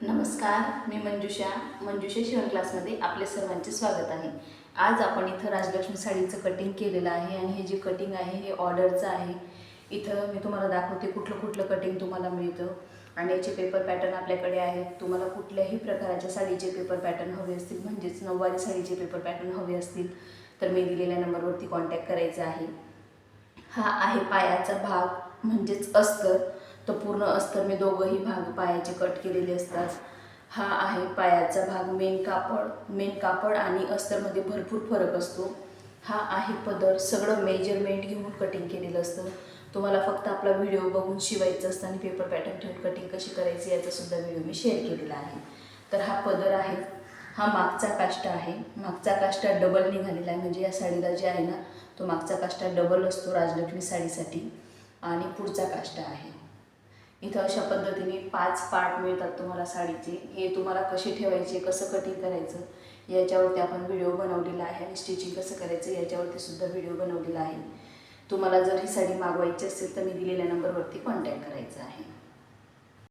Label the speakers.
Speaker 1: नमस्कार मी मंजुषा. मंजुषा शिवण क्लासमध्ये आपले सर्वांचे स्वागत आहे. आज आपण इथं राजलक्ष्मी साडीचं कटिंग केलेलं आहे आणि हे जे कटिंग आहे हे ऑर्डरचं आहे. इथं मी तुम्हाला दाखवते कुठलं कुठलं कटिंग तुम्हाला मिळतं आणि याचे पेपर पॅटर्न आपल्याकडे आहेत. तुम्हाला कुठल्याही प्रकाराच्या साडीचे पेपर पॅटर्न हवे असतील म्हणजेच नऊवारी साडीचे पेपर पॅटर्न हवे असतील तर मी दिलेल्या नंबरवरती कॉन्टॅक्ट करायचा आहे. हा आहे पायाचा भाग म्हणजेच अस्तर. तो पूर्ण अस्तर मी दोघंही भाग पायाचे कट केलेले असतात. हा आहे पायाचा भाग मेन कापड मेन कापड आणि अस्तरमध्ये भरपूर फरक असतो. हा आहे पदर सगळं मेजरमेंट घेऊन कटिंग केलेलं असतं. तुम्हाला फक्त आपला व्हिडिओ बघून शिवायचं असतं आणि पेपर पॅटर्न ठेवून कटिंग कशी करायची याचासुद्धा व्हिडिओ मी शेअर केलेला आहे. तर हा पदर आहे हा मागचा काष्टा आहे. मागचा काष्टा डबल निघालेला आहे म्हणजे या साडीला जे आहे ना तो मागचा काष्टा डबल असतो राजलक्ष्मी साडीसाठी. आणि पुढचा काष्टा आहे. इथं अशा पद्धतीने पाच पार्ट मिळतात तुम्हाला साडीचे. हे तुम्हाला कसे ठेवायचे कसं कटिंग करायचं याच्यावरती आपण व्हिडिओ बनवलेला आहे आणि स्टिचिंग कसं करायचं याच्यावरती सुद्धा व्हिडिओ बनवलेला आहे. तुम्हाला जर ही साडी मागवायची असेल तर मी दिलेल्या नंबरवरती कॉन्टॅक्ट करायचा आहे.